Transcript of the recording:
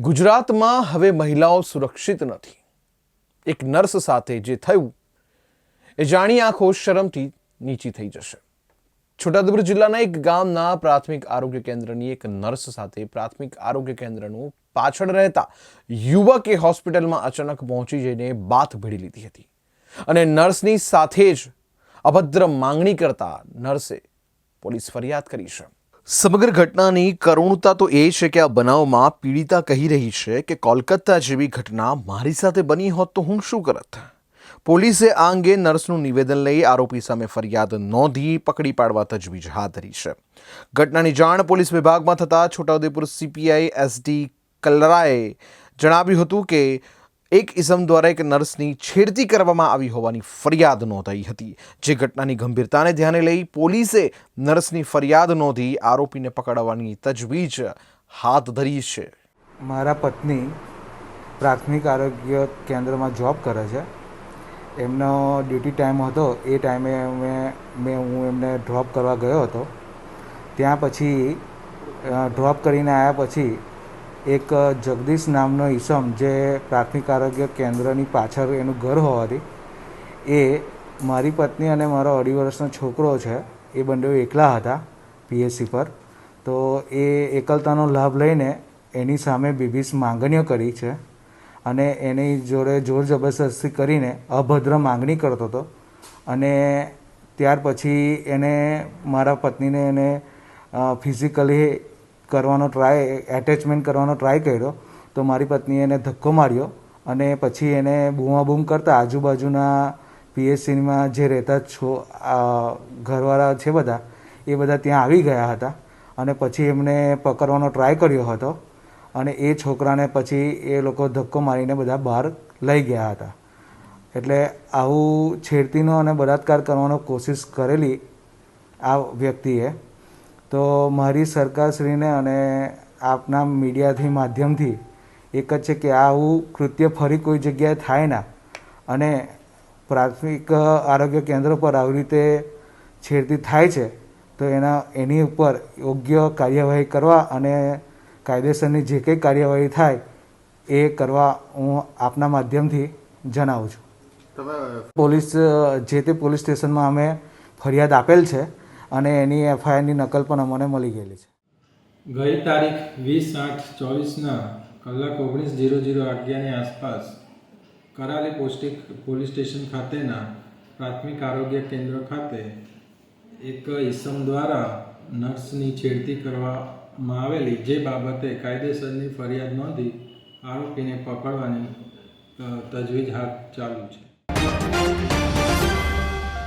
ગુજરાતમાં હવે મહિલાઓ સુરક્ષિત નથી. એક નર્સ સાથે જે થયું, એ જાણી આંખો શરમથી નીચી થઈ જશે. છોટાઉદેપુર જિલ્લાના એક ગામના પ્રાથમિક આરોગ્ય કેન્દ્રની એક નર્સ સાથે પ્રાથમિક આરોગ્ય કેન્દ્રનું પાછળ રહેતા યુવકે હોસ્પિટલમાં અચાનક પહોંચી જઈને બાથ ભીડી લીધી હતી. અને નર્સની સાથે જ અભદ્ર માંગણી કરતા નર્સે પોલીસ ફરિયાદ કરી છે. સમગ્ર ઘટનાની કરુણતા તો એ છે કે આ બનાવમાં પીડિતા કહી રહી છે કે કોલકાતા જેવી ઘટના મારી સાથે બની હોત તો હું શું કરત? પોલીસે આ અંગે નર્સનું નિવેદન લઈ આરોપી સામે ફરિયાદ નોંધી પકડી પાડવા તજવીજ હાથ ધરી છે. ઘટનાની જાણ પોલીસ વિભાગમાં થતાં છોટાઉદેપુર સીપીઆઈ એસડી કલરાએ જણાવ્યું હતું કે એક ઇસમ દ્વારા એક નર્સની છેડતી કરવામાં આવી હોવાની ફરિયાદ નોંધાઈ હતી. જે ઘટનાની ગંભીરતાને ધ્યાને લઈ પોલીસે નર્સની ફરિયાદ નોંધી આરોપીને પકડવાની તજવીજ હાથ ધરી છે. મારા પત્ની પ્રાથમિક આરોગ્ય કેન્દ્રમાં જોબ કરે છે. એમનો ડ્યુટી ટાઈમ હતો. એ ટાઈમે મેં હું એમને ડ્રોપ કરવા ગયો હતો. ત્યાં પછી ડ્રોપ કરીને આવ્યા પછી એક જગદીશ નામનો ઈસમ જે પ્રાથમિક આરોગ્ય કેન્દ્રની પાછળ એનું ઘર હોવાથી એ મારી પત્ની અને મારો અઢી વર્ષનો છોકરો છે, એ બંને એકલા હતા પીએચસી પર. તો એ એકલતાનો લાભ લઈને એની સામે બીબીસ માંગણીઓ કરી છે અને એની જોડે જોર જબરદસ્તી કરીને અભદ્ર માંગણી કરતો હતો. અને ત્યાર પછી એને મારા પત્નીને એને ફિઝિકલી કરવાનો ટ્રાય એટેચમેન્ટ કરવાનો ટ્રાય કર્યો, તો મારી પત્નીએ એને ધક્કો માર્યો અને પછી એને બૂમાબૂમ કરતાં આજુબાજુના પીએચસીમાં જે રહેતા છો ઘરવાળા છે બધા, એ બધા ત્યાં આવી ગયા હતા અને પછી એમને પકડવાનો ટ્રાય કર્યો હતો અને એ છોકરાને પછી એ લોકો ધક્કો મારીને બધા બહાર લઈ ગયા હતા. એટલે આવું છેડતીનો અને બળાત્કાર કરવાનો કોશિશ કરેલી આ વ્યક્તિએ તો મારી સરકારશ્રીને અને આપના મીડિયાથી માધ્યમથી એક જ છે કે આવું કૃત્ય ફરી કોઈ જગ્યાએ થાય ના. અને પ્રાથમિક આરોગ્ય કેન્દ્ર પર આવી રીતે છેડતી થાય છે તો એના એની ઉપર યોગ્ય કાર્યવાહી કરવા અને કાયદેસરની જે કંઈ કાર્યવાહી થાય એ કરવા હું આપના માધ્યમથી જણાવું છું. પોલીસ જે તે પોલીસ સ્ટેશનમાં અમે ફરિયાદ આપેલ છે અને એની એફઆઈઆરની નકલ પણ અમને મળી ગયેલી છે. ગઈ તારીખ વીસ આઠ ચોવીસના કલાક ઓગણીસ જીરો જીરો અગિયારની આસપાસ કરાલી પોસ્ટિક પોલીસ સ્ટેશન ખાતેના પ્રાથમિક આરોગ્ય કેન્દ્ર ખાતે એક ઈસમ દ્વારા નર્સની છેડતી કરવામાં આવેલી જે બાબતે કાયદેસરની ફરિયાદ નોંધી આરોપીને પકડવાની તજવીજ હાથ ચાલુ છે.